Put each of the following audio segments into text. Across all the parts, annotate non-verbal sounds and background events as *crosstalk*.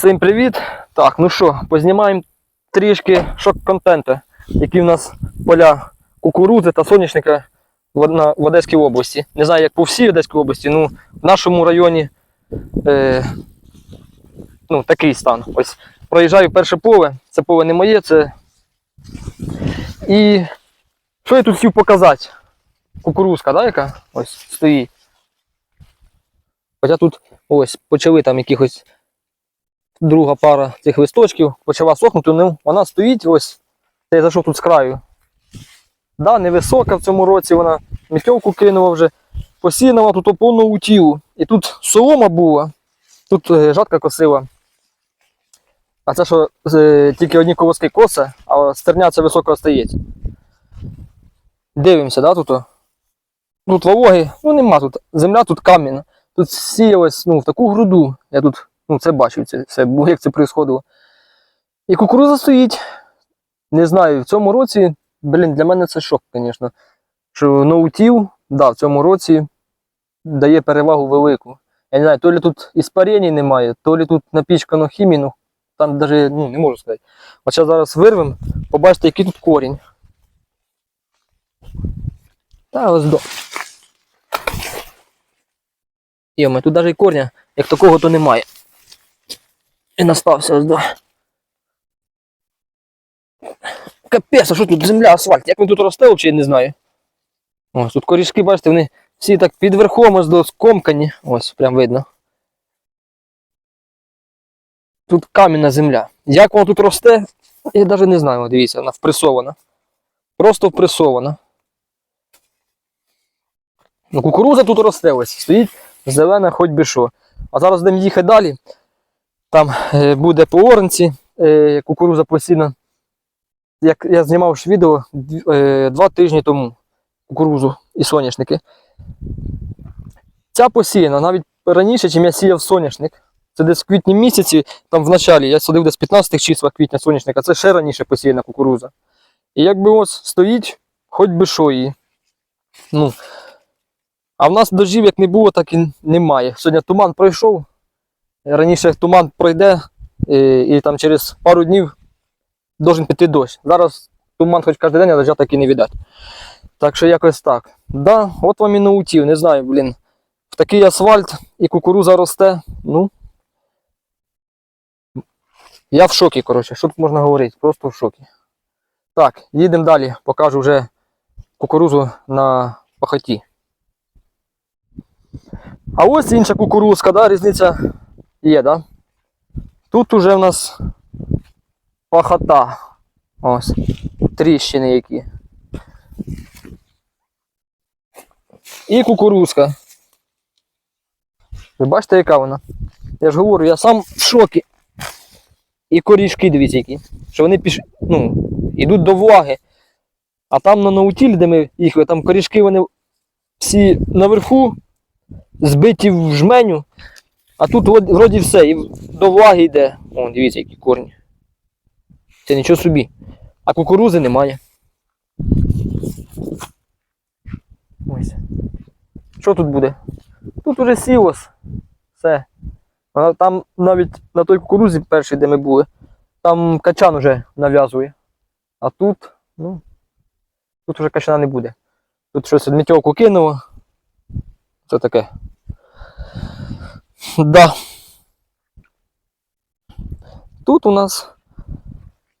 Всім привіт! Так, ну що, познімаємо трішки шок-контенту, які в нас поля кукурудзи та соняшника в, Одеській області. Не знаю, як по всій Одеській області, ну в нашому районі е, ну, такий стан. Ось проїжджаю перше поле, це поле не моє, це. І що я тут хотів показати? Кукурузка, да, яка ось стоїть. Хоча тут ось почали там якихось друга пара цих листочків почала сохнути, ну вона стоїть ось. Я зайшов тут з краю. Да, невисока в цьому році вона міховку кинула вже, посіяна вона тут повну утілу. І тут солома була, тут е, жатка косила. А це що е, тільки одні колоски коса, а стерня це високо остається. Дивимося, да, тут? Тут вологи, ну нема тут. Земля тут кам'яна. Тут сіялось ну, в таку груду. Я тут ну, це бачив, це все, як це відбувалося. І кукуруза стоїть. Не знаю, в цьому році, блін, для мене це шок, звісно. Що ноутів, да, в цьому році дає перевагу велику. Я не знаю, то лі тут іспарені немає, то лі тут напічкано хімію, ну, там навіть ну, не можу сказати. От зараз зараз вирвемо, побачите, який тут корінь. Та ось до. Йоме, тут навіть і корня, як такого, то немає. І настався до. Капець, а що тут земля, асфальт? Як він тут росте, взагалі не знаю. Ось тут корішки, бачите, вони всі так під верхом ось скомкані. Ось, прям видно. Тут кам'яна земля. Як воно тут росте, я навіть не знаю, дивіться, вона впресована. Просто впресована. Ну, кукуруза тут росте ось, стоїть зелена, хоч би що. А зараз будемо їхати далі. Там е, буде по оранці е, кукуруза посіяна. Як я знімав ж відео е, два тижні тому кукурузу і соняшники. Ця посіяна навіть раніше, ніж я сіяв соняшник. Це десь в квітні місяці, там в началі, я садив десь 15 числа квітня соняшника, це ще раніше посіяна кукуруза. І якби ось стоїть, хоч би що її. Ну, а в нас дождів як не було, так і немає. Сьогодні туман пройшов. Раніше туман пройде, і, і там через пару днів должен піти дощ. Зараз туман хоч кожен день, а дождя так і не віддать. Так що якось так. Да, от вам і наутів, не знаю, блін. В такий асфальт і кукуруза росте. Ну. Я в шокі, коротше, що тут можна говорити? Просто в шокі. Так, їдемо далі, покажу вже кукурузу на пахоті. А ось інша кукурузка, да, різниця є, да? Тут уже в нас пахота. Ось. Тріщини які. І кукурузка. Ви бачите, яка вона? Я ж говорю, я сам в шокі. І корішки, дивіться, які. Що вони піш... ну, йдуть до влаги. А там на наутілі, де ми їхали, там корішки вони всі наверху, збиті в жменю, а тут вроді- все, і до влаги йде. О, дивіться, які корні. Це нічого собі. А кукурузи немає. Ось. Що тут буде? Тут уже сілос. Все. Там навіть на той кукурузі першій, де ми були, там качан уже нав'язує. А тут, ну, тут уже качана не буде. Тут щось відмітьовку кинуло. Це таке. Да. Тут у нас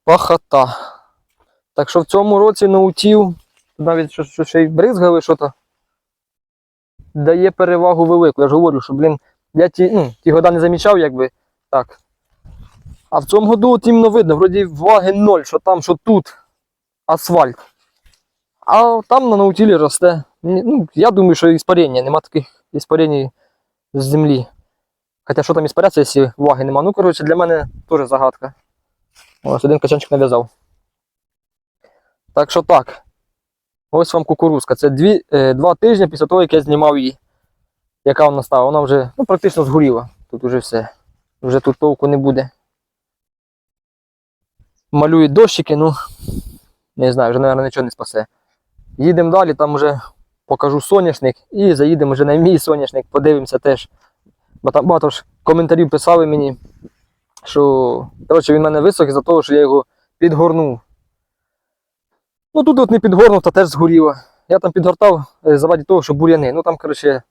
пахота. Так що в цьому році наутів, навіть що, що ще й бризгали що-то, дає перевагу велику. Я ж говорю, що, блін, я ті, ну, ті года не замічав, якби так. А в цьому году от іменно видно, вроді ваги ноль, що там, що тут асфальт. А там на наутілі росте. Ну, я думаю, що іспарення, нема таких іспарень з землі. Хоча що там іспаряться, якщо ваги нема. Ну, коротше, для мене теж загадка. Ось один качанчик нав'язав. Так що так. Ось вам кукурузка. Це дві, е, два тижні після того, як я знімав її. Яка вона стала. Вона вже ну, практично згоріла. Тут вже все. Вже тут толку не буде. Малюють дощики, ну не знаю, вже, мабуть, нічого не спасе. Їдемо далі, там вже покажу соняшник і заїдемо вже на мій соняшник, подивимося теж. Бо там багато ж коментарів писали мені, що коротше, він мене висохий за того, що я його підгорнув. Ну тут от не підгорнув, та теж згоріло. Я там підгортав е, заради того, що бур'яни. Ну там, коротше,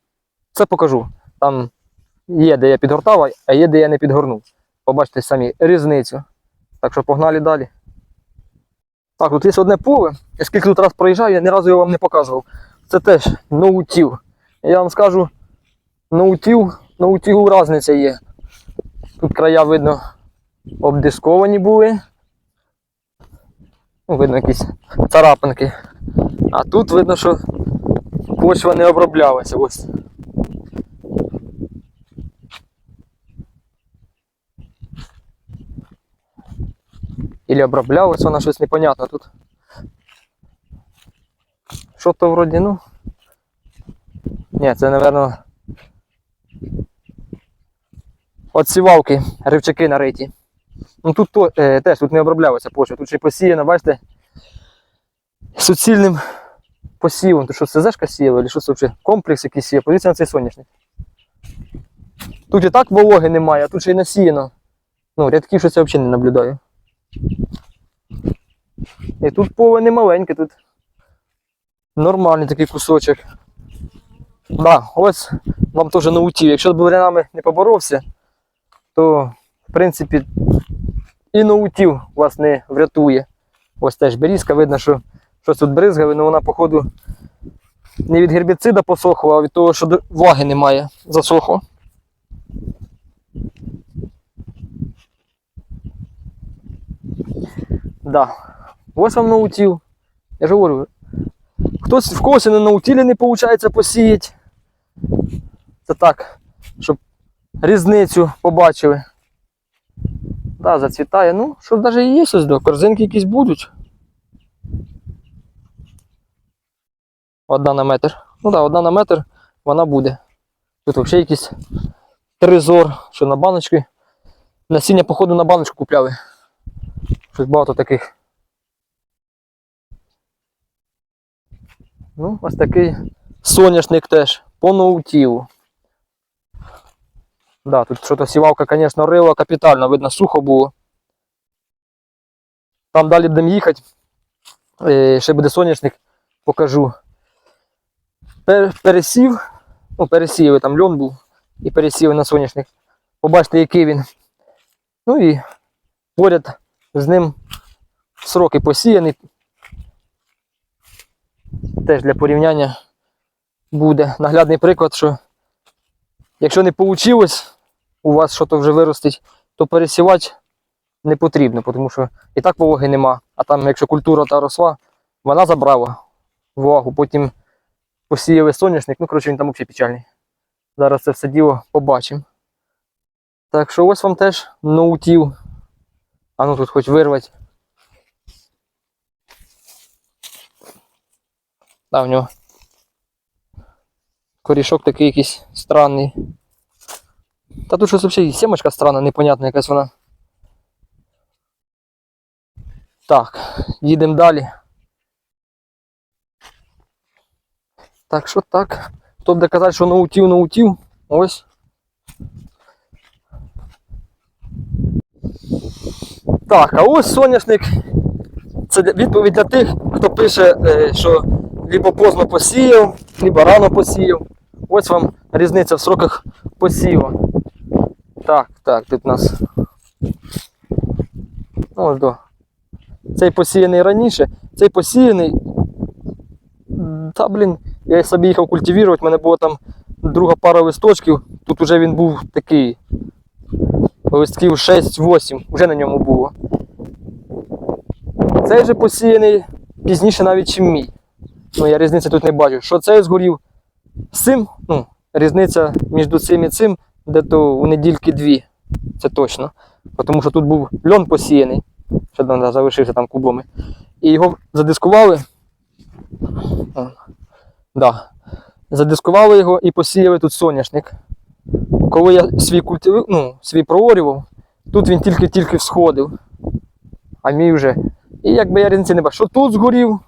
це покажу. Там є, де я підгортав, а є, де я не підгорнув. Побачите самі різницю. Так що погнали далі. Так, тут є одне поле. Я скільки тут раз проїжджаю, я ні разу його вам не показував. Це теж ноутів. Я вам скажу, ноутів, ноутігу різниця є. Тут края видно обдисковані були. Ну, видно якісь царапинки. А тут видно, що почва не оброблялася. Ось. Ілі оброблялась вона щось непонятно тут. Що то вроді, ну. Ні, це, напевно. От сівалки, ривчаки нариті. Ну тут то, е, теж тут не оброблялася почва, тут ще посіяна, бачите, суцільним посівом. То що це зешка сіяла, чи що це взагалі комплекс якийсь сіяв. Подивіться на цей соняшник. Тут і так вологи немає, а тут ще й насіяно. Ну, рядків що це взагалі не наблюдаю. І тут поле не маленьке, тут нормальний такий кусочок. Да, ось вам теж наутів. Якщо з бурянами не поборовся, то в принципі і наутів вас не врятує. Ось теж берізка, видно, що щось тут бризгає, але вона, походу, не від гербіцида посохла, а від того, що влаги немає, засохло. Да. Ось вам наутів. Я ж говорю, хтось в когось на наутілі не виходить посіяти. Це так, щоб різницю побачили. Да, зацвітає. Ну, що навіть і є щось до. Корзинки якісь будуть. Одна на метр. Ну так, да, одна на метр вона буде. Тут взагалі якийсь тризор, що на баночки. Насіння, походу, на баночку купляли. Щось багато таких. Ну, ось такий соняшник теж по ноутіву. Да, тут щось сівалка, звісно, рила капітально, видно, сухо було. Там далі будемо їхати. Ще буде соняшник, покажу. Пересів, ну, пересіяли, там льон був, і пересіли на соняшник. Побачите, який він. Ну і поряд з ним сроки посіяний. Теж для порівняння буде наглядний приклад, що якщо не вийшло у вас щось вже виростить, то пересівати не потрібно, тому що і так вологи нема. А там, якщо культура та росла, вона забрала влагу. Потім посіяли соняшник, ну коротше він там взагалі печальний. Зараз це все діло побачимо. Так що ось вам теж ноутів. А ну тут хоч вирвати. Да, в нього корішок такий якийсь странний. Та тут щось взагалі сімочка странна, непонятна якась вона. Так, їдемо далі. Так що так. Хто буде казати, що наутів, наутів. Ось. Так, а ось соняшник. Це відповідь для тих, хто пише, е, що либо поздно посіяв, либо рано посіяв. Ось вам різниця в сроках посіва. Так, так, тут у нас. Ну, ось до. Цей посіяний раніше, цей посіяний. Та, блін, я собі їхав культивувати, в мене була там друга пара листочків. Тут вже він був такий. Листків 6-8, вже на ньому було. Цей же посіяний пізніше навіть, чим мій. Ну, я різниці тут не бачу. Що цей згорів з цим, ну, різниця між цим і цим, де то у недільки дві. Це точно. Тому що тут був льон посіяний, ще залишився там кубами. І його задискували. Да. Задискували його і посіяли тут соняшник. Коли я свій культив... ну, свій проорював, тут він тільки-тільки всходив. А мій вже. І якби я різниці не бачив, що тут згорів.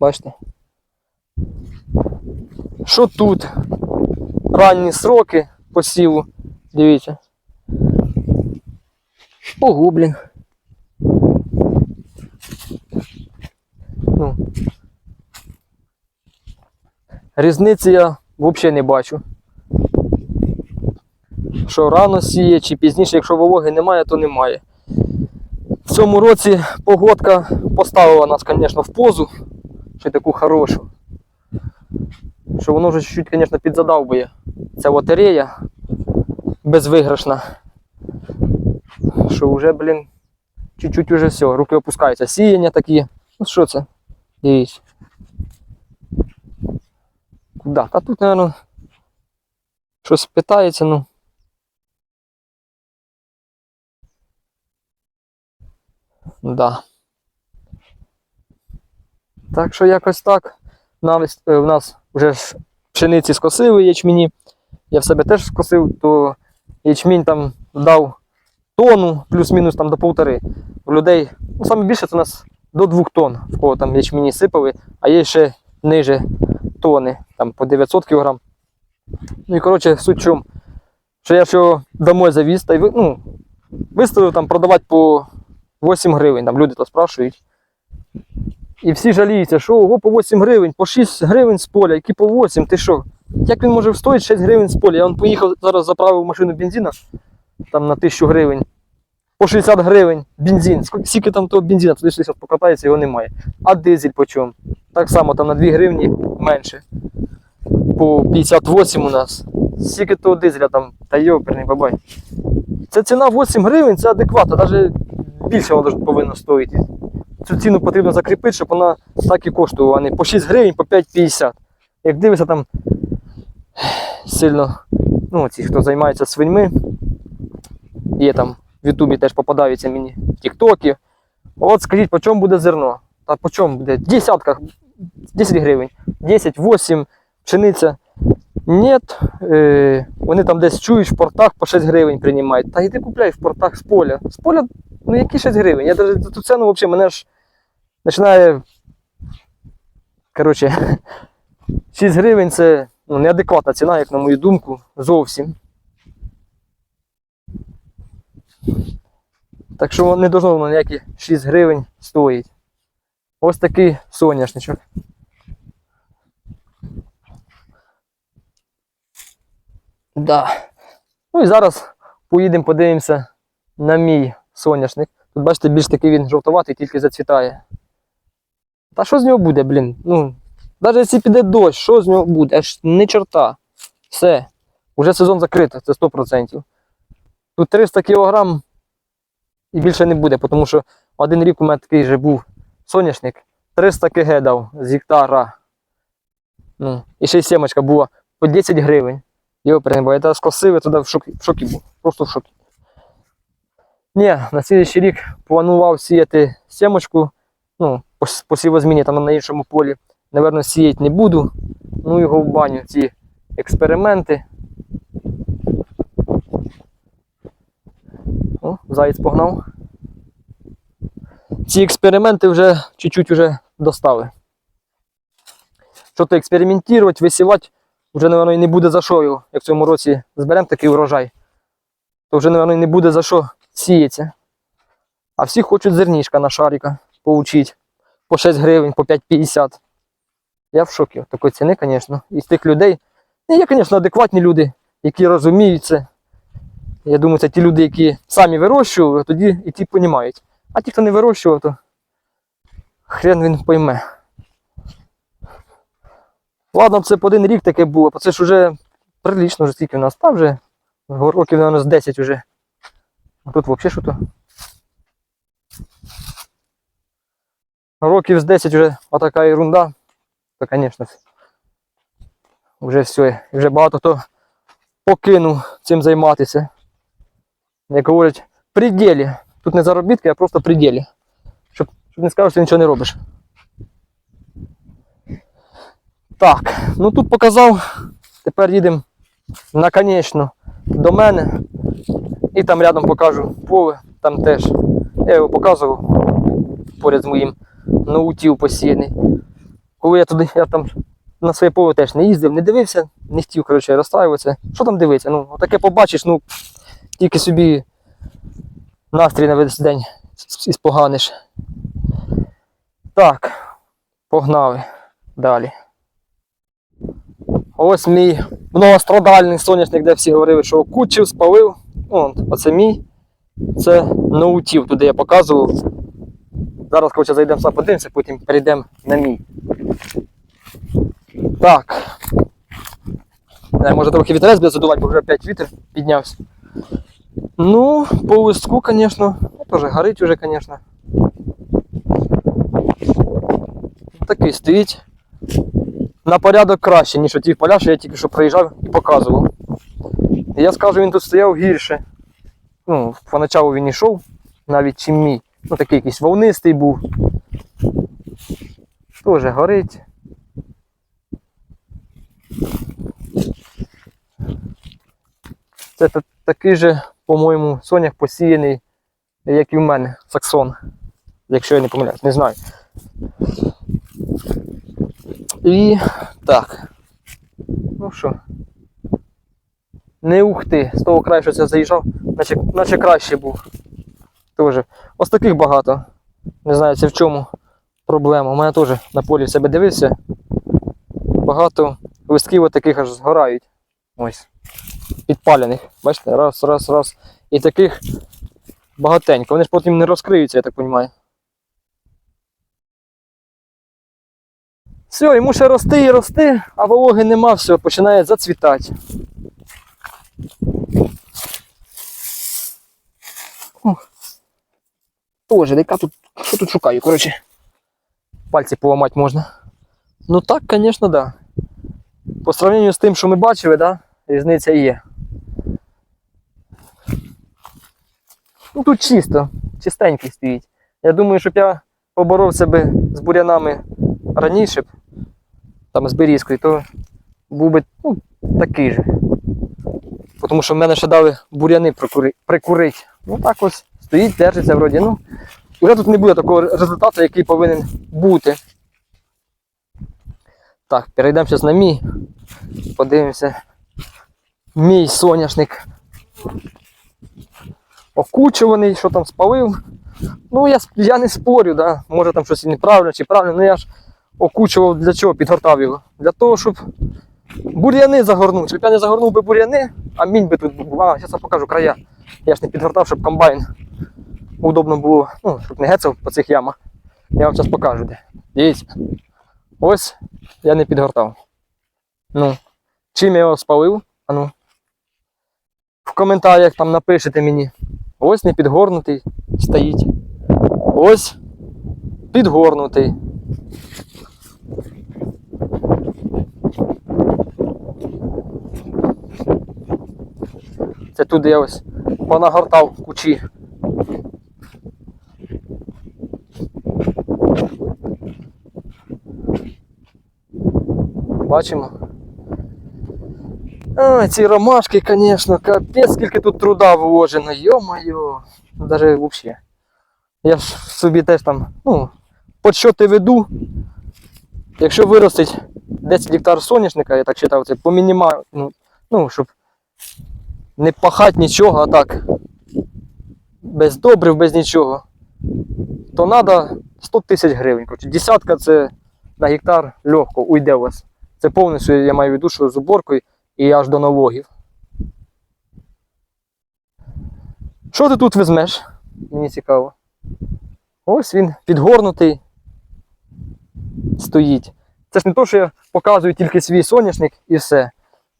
Бачите? Що тут? Ранні сроки посіву. Дивіться. Ого, блін. Ну. Різниці я взагалі не бачу. Що рано сіє, чи пізніше, якщо вологи немає, то немає. В цьому році погодка поставила нас, звісно, в позу, ще таку хорошу. Що воно вже чуть-чуть, звісно, підзадавбує. Ця лотерея безвиграшна. Що вже, блін, чуть-чуть уже все, руки опускаються. Сіяння такі. Ну що це? Дивіться. Куда? Та тут, мабуть, щось питається, ну. Да. Так що якось так. Навес- е, В нас вже ж пшениці скосили ячміні. Я в себе теж скосив, то ячмінь там дав тону, плюс-мінус там до полтори. У людей, ну саме більше це у нас до двох тонн, в кого там ячміні сипали, а є ще ниже тони, там по 900 кг. Ну і коротше, суть чому, що я його домой завіз та й ну, виставив там продавати по 8 гривень. Там люди то спрашують. І всі жаліються, що ого, по 8 гривень, по 6 гривень з поля, які по 8, ти що? Як він може стоїти 6 гривень з поля? Я он поїхав зараз заправив машину бензина там на 1000 гривень. По 60 гривень бензин. Скільки там того бензина, туди щось покатається, його немає. А дизель по чому? Так само там на 2 гривні менше. По 58 у нас. Скільки того дизеля там, та йоперний бабай. Це ціна 8 гривень, це адекватно, навіть більше вона повинна стоїти. Цю ціну потрібно закріпити, щоб вона так і коштувала, а не по 6 гривень, по 5,50. Як дивишся там сильно, ну, ці, хто займається свиньми, є там в Ютубі теж попадаються мені в Тіктокі. От скажіть, по чому буде зерно? Та по чому буде? Десятках, 10 гривень, 10, 8, пшениця. Ні, е, вони там десь чують в портах по 6 гривень приймають. Та йди купляй в портах з поля. З поля, ну які 6 гривень? Я ту ціну взагалі мене ж починає. Коротше, *laughs* 6 гривень це ну, неадекватна ціна, як на мою думку, зовсім. Так що не должно воно ніякі 6 гривень стоїть. Ось такий соняшничок. Да. Ну і зараз поїдемо, подивимося на мій соняшник. Тут бачите, більш такий він жовтуватий, тільки зацвітає. Та що з нього буде, блін? Ну, навіть якщо піде дощ, що з нього буде? Аж не чорта. Все. Уже сезон закрито, це 100%. Тут 300 кг і більше не буде, тому що один рік у мене такий же був соняшник. 300 кг дав з гектара. Ну, і ще й сімочка була по 10 гривень. Його перенебо. Я скосив, я туди в шокі, в шокі був. Просто в шокі. Ні, на слідчий рік планував сіяти сімочку. Ну, по, по сівозміні там на іншому полі. Наверно, сіяти не буду. Ну його в баню, ці експерименти. О, заєць погнав. Ці експерименти вже чуть-чуть вже достали. Що то експериментувати, висівати, вже, напевно, і не буде за що його. Як в цьому році зберемо такий урожай, то вже, напевно, і не буде за що сіється. А всі хочуть зернішка на шарика поучить. По 6 гривень, по 5,50. Я в шокі такої ціни, звісно. І з тих людей. Ну, Є, звісно, адекватні люди, які розуміють це. Я думаю, це ті люди, які самі вирощували, тоді і ті розуміють. А ті, хто не вирощував, то хрен він пойме. Ладно, це по один рік таке було, бо це ж вже прилічно, вже скільки в нас та вже років, мабуть, з 10 вже. А тут взагалі що то? Років з 10 вже отака ерунда. То, звісно, вже все. І вже багато хто покинув цим займатися. Як говорять, пределі. Тут не заробітки, а просто пределі. Щоб, щоб не сказав, що нічого не робиш. Так, ну тут показав. Тепер їдемо наконечно до мене. І там рядом покажу поле, там теж. Я його показував поряд з моїм наутів посіяний. Коли я туди, я там на своє поле теж не їздив, не дивився, не хотів, коротше, розстраюватися. Що там дивитися? Ну, таке побачиш, ну, тільки собі настрій на весь день с- іспоганиш. Так, погнали далі. Ось мій многострадальний соняшник, де всі говорили, що окучив, спалив. От, оце мій. Це ноутів, туди я показував. Зараз, коротше, зайдемо сам подивимося, потім перейдемо на мій. Так. Е, Може трохи вітерець буде задувати, бо вже опять вітер піднявся. Ну, по листку, звісно, теж горить уже, звісно. Такий стоїть. На порядок краще, ніж ті поля, що я тільки що проїжджав і показував. Я скажу, він тут стояв гірше. Ну, поначалу він йшов, навіть чим мій. Ну, такий якийсь волнистий був. Тоже горить. Це такий же, по-моєму, сонях посіяний, як і в мене, саксон. Якщо я не помиляюсь, не знаю. І так. Ну що. Не ухти. З того краю, що це заїжджав, наче, наче краще був. Тоже. Ось таких багато. Не знаю, це в чому проблема. У мене теж на полі себе дивився. Багато листків отаких аж згорають. Ось. Підпалених. Бачите, раз, раз, раз. І таких багатенько. Вони ж потім не розкриються, я так розумію. Все, йому ще рости і рости, а вологи нема, все, починає зацвітати. Тоже, яка тут. Що тут шукаю, коротше. Пальці поламати можна. Ну так, звісно, да. По сравненню з тим, що ми бачили, да, різниця є. Ну тут чисто, чистенький стоїть. Я думаю, щоб я поборов себе з бурянами раніше там з берізкою, то був би ну, такий же. Тому що в мене ще дали буряни прикурити. Ну так ось стоїть, держиться вроді. Ну, вже тут не буде такого результату, який повинен бути. Так, перейдемо зараз на мій. Подивимося. Мій соняшник. Окучуваний, що там спалив. Ну, я, я не спорю, да. може там щось неправильно чи правильно, ну я ж окучував для чого, підгортав його. Для того, щоб бур'яни загорнути. Щоб я не загорнув би бур'яни, а мінь би тут був. А, зараз я покажу края. Я ж не підгортав, щоб комбайн удобно було, ну, щоб не гецав по цих ямах. Я вам зараз покажу де. Дивіться. Ось я не підгортав. Ну, чим я його спалив? А ну. В коментарях там напишете мені. Ось не підгорнутий стоїть. Ось підгорнутий. Це туди я ось понагортав кучі. Бачимо. А, ці ромашки, звісно, капець, скільки тут труда вложено, йо-моє. Даже взагалі. Я ж собі теж там, ну, подсчоти веду. Якщо виростить 10 гектар соняшника, я так вважаю, це по мінімальному, ну, ну, щоб не пахати нічого, а так. Без добрив, без нічого. То треба 100 тисяч гривень. Десятка це на гектар легко уйде у вас. Це повністю, я маю в виду, що з уборкою і аж до налогів. Що ти тут візьмеш? Мені цікаво. Ось він підгорнутий стоїть. Це ж не то, що я показую тільки свій соняшник і все.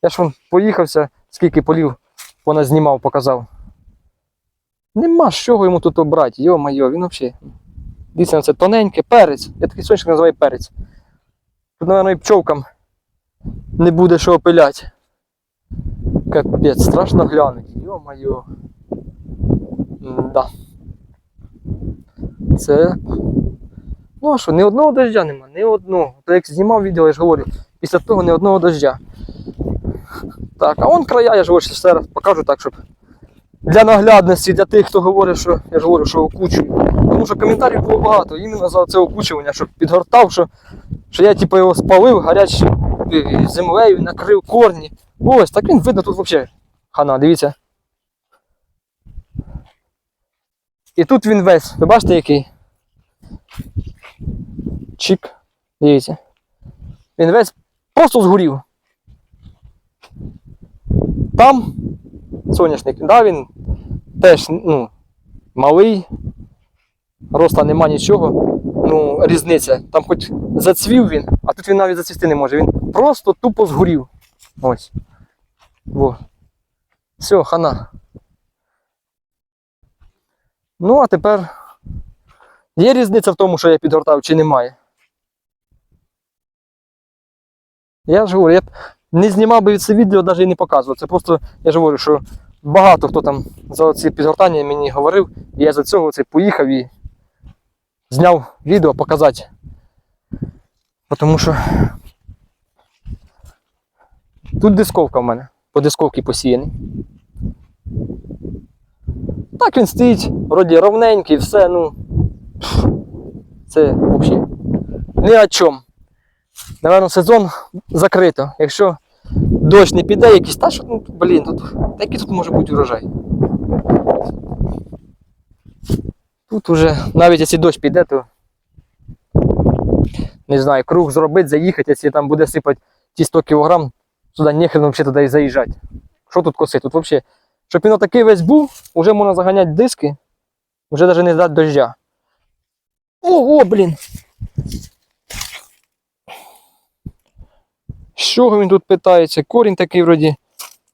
Я ж вон поїхався, скільки полів вона знімав, показав. Нема з чого йому тут обрати, йо-майо, він взагалі. Дивіться, це тоненьке, перець. Я такий соняшник називаю перець. Тут, мабуть, і пчовкам не буде що опиляти. Капець, страшно глянути. Йо-майо. Да. Це. Ну а що, ні одного дождя нема, ні одного. То як знімав відео, я ж говорю, після того ні одного дождя. Так, а вон края, я ж говорю, ще раз покажу так, щоб для наглядності, для тих, хто говорить, що я ж говорю, що окучую. Тому що коментарів було багато, іменно за це окучування, щоб підгортав, що, що я типу його спалив гарячою е, землею, накрив корні. Ось, так він видно тут взагалі. Хана, дивіться. І тут він весь, ви бачите який? Чик. Дивіться. Він весь просто згорів. Там соняшник, да, він теж ну, малий, роста нема нічого. Ну, різниця. Там хоч зацвів він, а тут він навіть зацвісти не може. Він просто тупо згорів. Ось. Во. Все, хана. Ну, а тепер є різниця в тому, що я підгортав, чи немає. Я ж говорю, я б не знімав би це відео, навіть і не показував. Це просто, я ж говорю, що багато хто там за ці підгортання мені говорив, і я за цього це поїхав і зняв відео показати. Тому що тут дисковка в мене, по дисковці посіяний. Так він стоїть, вроді ровненький, все, ну. Це взагалі ні о чому. Наверно, сезон закрито. Якщо дощ не піде, якийсь та що, ну, блін, тут, який тут може бути урожай? Тут уже, навіть якщо дощ піде, то не знаю, круг зробити, заїхати, якщо там буде сипати ті 100 кг, туди нехрен взагалі туди і заїжджати. Що тут косити? Тут взагалі, щоб він отакий весь був, вже можна заганяти диски, вже навіть не ждати дождя. Ого, блін! З чого він тут питається? Корінь такий вроді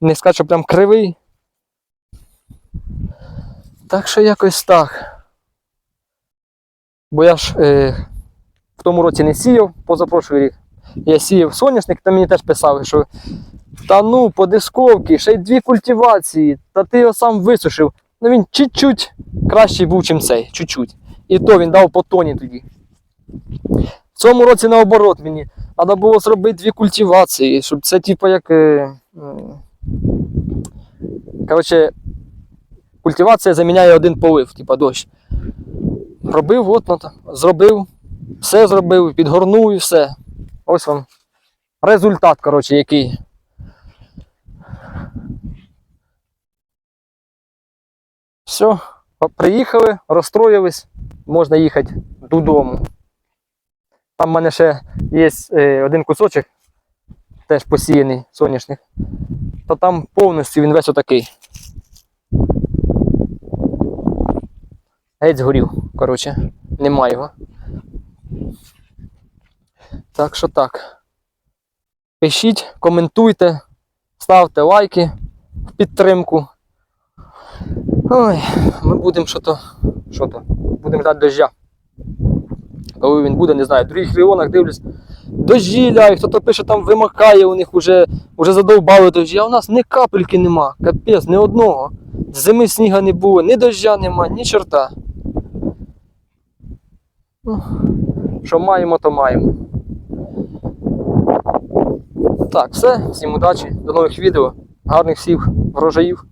не скаже, що прям кривий. Так що якось так. Бо я ж е, в тому році не сіяв, позапрошлий рік. Я сіяв соняшник, та мені теж писали, що та ну, по дисковці, ще й дві культивації, та ти його сам висушив. Ну він чуть-чуть кращий був, ніж цей. Чуть-чуть. І то він дав по тоні тоді. В цьому році наоборот мені. Треба було зробити дві культивації, щоб це типу як. Е, коротше, культивація заміняє один полив, типу дощ. Робив, от, зробив, все зробив, підгорнув і все. Ось вам результат, коротше, який. Все, приїхали, розстроїлись, можна їхати додому. Там в мене ще є е, один кусочок, теж посіяний соняшник. То там повністю він весь отакий. Геть згорів, коротше, немає його. Так що так. Пишіть, коментуйте, ставте лайки в підтримку. Ой, ми будемо що то. Що то? Будемо ждати дождя. Коли він буде, не знаю, в других регіонах дивлюсь, дощі ляють, хто-то пише, там вимакає, у них вже, вже задовбали дощі, а у нас ні капельки нема, капець, ні одного. Зими сніга не було, ні дождя нема, ні чорта. Ну, що маємо, то маємо. Так, все, всім удачі, до нових відео, гарних всіх врожаїв.